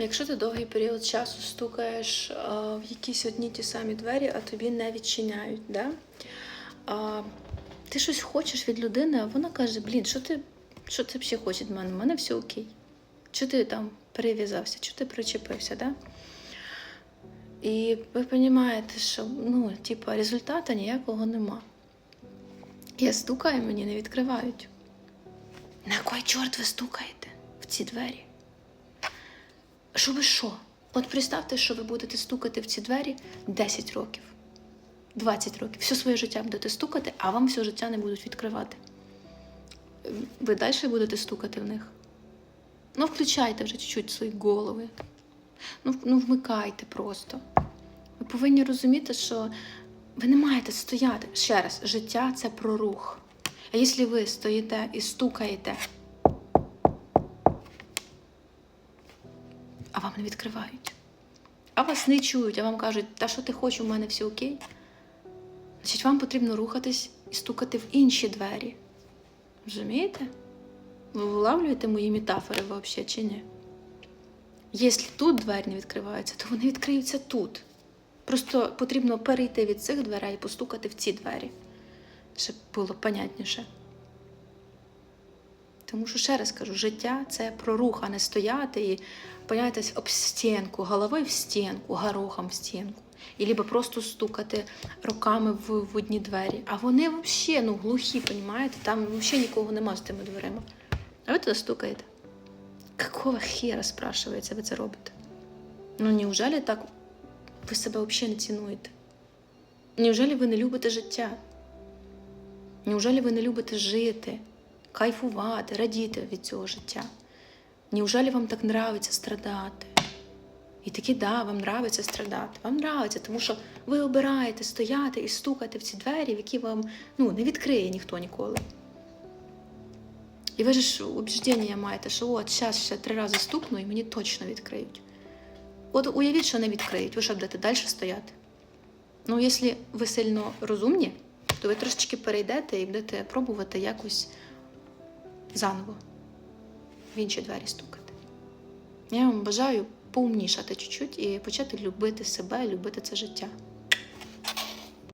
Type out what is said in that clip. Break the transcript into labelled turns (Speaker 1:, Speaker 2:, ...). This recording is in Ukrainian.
Speaker 1: Якщо ти довгий період часу стукаєш а, в якісь одні ті самі двері, а тобі не відчиняють, да? а, ти щось хочеш від людини, а вона каже: Блін, що ти, що ти ще хочеш від мене? У мене все окей. Чи ти там перев'язався, чи ти причепився, да? І ви розумієте, що ну, типу, результату ніякого нема. Я стукаю, мені не відкривають. На кой чорт ви стукаєте в ці двері? Що ви що? От представте, що ви будете стукати в ці двері 10 років, 20 років. Все своє життя будете стукати, а вам все життя не будуть відкривати. Ви далі будете стукати в них? Ну, включайте вже чуть-чуть свої голови. Ну, ну, вмикайте просто. Ви повинні розуміти, що ви не маєте стояти. Ще раз, життя це про рух. А якщо ви стоїте і стукаєте, а вам не відкривають, а вас не чують, а вам кажуть, та що ти хочеш, у мене все окей. Значить, вам потрібно рухатись і стукати в інші двері. Розумієте? Ви вилавлюєте мої метафори взагалі чи ні? Якщо тут двері не відкриваються, то вони відкриються тут. Просто потрібно перейти від цих дверей і постукати в ці двері, щоб було понятніше. Тому що ще раз кажу, життя це про рух, а не стояти і поняттесь об стінку, головою в стінку, горохом в стінку. І либо просто стукати руками в, в одні двері. А вони взагалі ну, глухі, понімаєте? Там взагалі нікого нема з тими дверима. А ви туди стукаєте. Какого хера, спрашивається, ви це робите? Ну, неужели так ви себе взагалі не цінуєте? Неужели ви не любите життя? Неужели ви не любите жити, кайфувати, радіти від цього життя? Неужели вам так нравиться страдати? І таки, да, вам нравиться страдати. Вам нравиться, тому що ви обираєте стояти і стукати в ці двері, в які вам ну, не відкриє ніхто ніколи. І ви ж убіждення маєте, що от зараз ще три рази стукну і мені точно відкриють. От уявіть, що не відкриють, ви що будете далі стояти? Ну, якщо ви сильно розумні, то ви трошечки перейдете і будете пробувати якось заново в інші двері стукати. Я вам бажаю поумнішати чуть-чуть і почати любити себе, любити це життя.